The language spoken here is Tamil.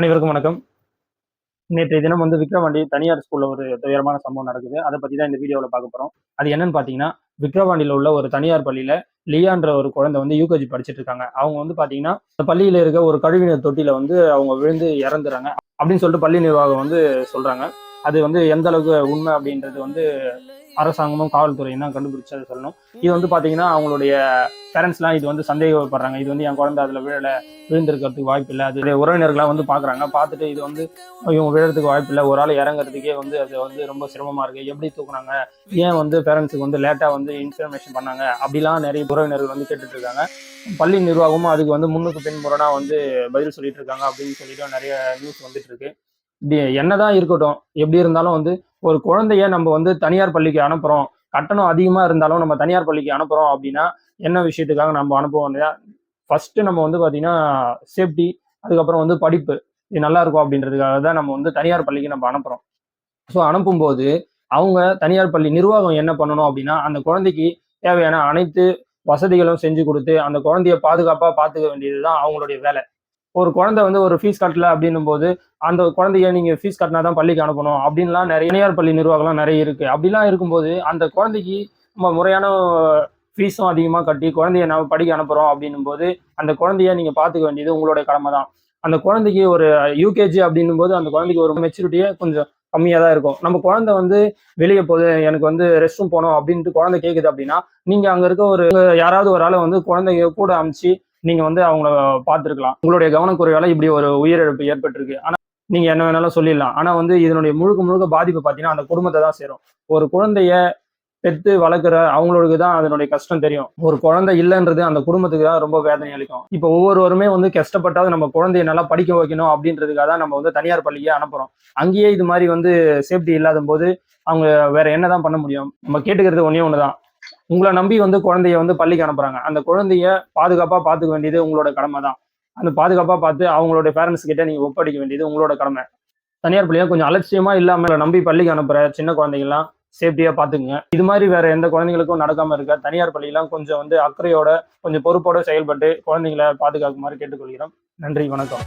அனைவருக்கும் வணக்கம். நேற்றைய தினம் வந்து விக்ரவாண்டி தனியார் ஸ்கூல்ல ஒரு துயரமான சம்பவம் நடக்குது. அதை பத்தி தான் இந்த வீடியோவில் பார்க்க போறோம். அது என்னன்னு பாத்தீங்கன்னா விக்ரவாண்டியில் உள்ள ஒரு தனியார் பள்ளியில லியான்ற ஒரு குழந்தை வந்து யூகேஜி படிச்சுட்டு இருக்காங்க. அவங்க வந்து பாத்தீங்கன்னா இந்த பள்ளியில இருக்க ஒரு கழிவுநீர் தொட்டியில வந்து அவங்க விழுந்து இறந்துறாங்க. அப்படின்னு சொல்லிட்டு பள்ளி நிர்வாகம் வந்து சொல்றாங்க. அது வந்து எந்த அளவுக்கு உண்மை அப்படின்றது வந்து அரசாங்கமும் காவல்துறையும் தான் கண்டுபிடிச்சு அதை சொல்லணும். இது வந்து பாத்தீங்கன்னா அவங்களுடைய பேரண்ட்ஸ்லாம் இது வந்து சந்தேகப்படுறாங்க. இது வந்து என் குழந்தை அதுல விழல விழுந்திருக்கிறதுக்கு வாய்ப்பு இல்லை. அது உறவினர்கள்லாம் வந்து பாக்குறாங்க. பார்த்துட்டு இது வந்து இவங்க விழுறதுக்கு வாய்ப்பு இல்லை. ஒரு ஆள் இறங்குறதுக்கே வந்து அது வந்து ரொம்ப சிரமமா இருக்கு. எப்படி தூக்குனாங்க? ஏன் வந்து பேரண்ட்ஸுக்கு வந்து லேட்டா வந்து இன்ஃபர்மேஷன் பண்ணாங்க? அப்படிலாம் நிறைய உறவினர்கள் வந்து கேட்டுட்டு இருக்காங்க. பள்ளி நிர்வாகமும் அதுக்கு வந்து முன்னுக்கு பின்புறனா வந்து பதில் சொல்லிட்டு இருக்காங்க அப்படின்னு சொல்லிட்டு நிறைய நியூஸ் வந்துட்டு இருக்கு. என்னதான் இருக்கட்டும் எப்படி இருந்தாலும் வந்து ஒரு குழந்தைய நம்ம வந்து தனியார் பள்ளிக்கு அனுப்புறோம் கட்டணம் அதிகமா இருந்தாலும் நம்ம தனியார் பள்ளிக்கு அனுப்புறோம் அப்படின்னா என்ன விஷயத்துக்காக நம்ம அனுப்புவோம் ஃபர்ஸ்ட் நம்ம வந்து பாத்தீங்கன்னா சேஃப்டி அதுக்கப்புறம் வந்து படிப்பு இது நல்லா இருக்கும் அப்படின்றதுக்காக தான் நம்ம வந்து தனியார் பள்ளிக்கு நம்ம அனுப்புறோம். ஸோ அனுப்பும்போது அவங்க தனியார் பள்ளி நிர்வாகம் என்ன பண்ணணும் அப்படின்னா அந்த குழந்தைக்கு தேவையான அனைத்து வசதிகளும் செஞ்சு கொடுத்து அந்த குழந்தைய பாதுகாப்பாக பார்த்துக்க வேண்டியது தான் அவங்களுடைய வேலை. ஒரு குழந்தை வந்து ஒரு ஃபீஸ் கட்டல அப்படின்னும் போது அந்த குழந்தைய நீங்க ஃபீஸ் கட்டினா தான் பள்ளிக்கு அனுப்பணும். அப்படின்லாம் நிறைய தனியார் பள்ளி நிர்வாகம்லாம் நிறைய இருக்கு. அப்படிலாம் இருக்கும்போது அந்த குழந்தைக்கு நம்ம முறையான ஃபீஸும் அதிகமாக கட்டி குழந்தைய நம்ம படிக்க அனுப்புறோம் அப்படின்னும் போது அந்த குழந்தைய நீங்க பார்த்துக்க வேண்டியது உங்களுடைய கடமை தான். அந்த குழந்தைக்கு ஒரு யூகேஜி அப்படின்னும் போது அந்த குழந்தைக்கு ஒரு மெச்சூரிட்டியே கொஞ்சம் கம்மியாக தான் இருக்கும். நம்ம குழந்தை வந்து வெளியே போகுது எனக்கு வந்து ரெஸ்ட் ரூம் போகணும் அப்படின்ட்டு குழந்தை கேட்குது அப்படின்னா நீங்கள் அங்கே இருக்க ஒரு யாராவது ஒரு ஆளை வந்து குழந்தைங்க கூட அமிச்சு நீங்க வந்து அவங்கள பார்த்துருக்கலாம். உங்களுடைய கவனக்குறைவால இப்படி ஒரு உயிரிழப்பு ஏற்பட்டிருக்கு. ஆனா நீங்க என்ன வேணாலும் சொல்லிடலாம். ஆனா வந்து இதனுடைய முழுக்க முழுக்க பாதிப்பு பார்த்தீங்கன்னா அந்த குடும்பத்தை தான் சேரும். ஒரு குழந்தைய பெத்து வளர்க்குற அவங்களுக்கு தான் அதனுடைய கஷ்டம் தெரியும். ஒரு குழந்தை இல்லைன்றது அந்த குடும்பத்துக்கு தான் ரொம்ப வேதனை அளிக்கும். இப்போ ஒவ்வொருவருமே வந்து கஷ்டப்பட்டாவது நம்ம குழந்தைய நல்லா படிக்க வைக்கணும் அப்படின்றதுக்காக தான் நம்ம வந்து தனியார் பள்ளியே அனுப்புறோம். அங்கேயே இது மாதிரி வந்து சேஃப்டி இல்லாத போது அவங்க வேற என்னதான் பண்ண முடியும்? நம்ம கேட்டுக்கிறது ஒன்றே ஒன்று தான் உங்களை நம்பி வந்து குழந்தைய வந்து பள்ளிக்கு அனுப்புறாங்க. அந்த குழந்தைய பாதுகாப்பா பாத்துக்க வேண்டியது உங்களோட கடமை தான் அந்த பாதுகாப்பா பார்த்து அவங்களோட பேரண்ட்ஸ் கிட்ட நீங்க ஒப்படைக்க வேண்டியது உங்களோட கடமை. தனியார் பள்ளியா கொஞ்சம் அலட்சியமா இல்லாம நம்பி பள்ளிக்கு அனுப்புற சின்ன குழந்தைங்கலாம் சேஃப்டியா பாத்துக்குங்க. இது மாதிரி வேற எந்த குழந்தைங்களுக்கும் நடக்காம இருக்க தனியார் பள்ளியெல்லாம் கொஞ்சம் வந்து அக்கறையோட கொஞ்சம் பொறுப்போட செயல்பட்டு குழந்தைங்களை பாதுகாக்குமாறு கேட்டுக்கொள்கிறோம். நன்றி வணக்கம்.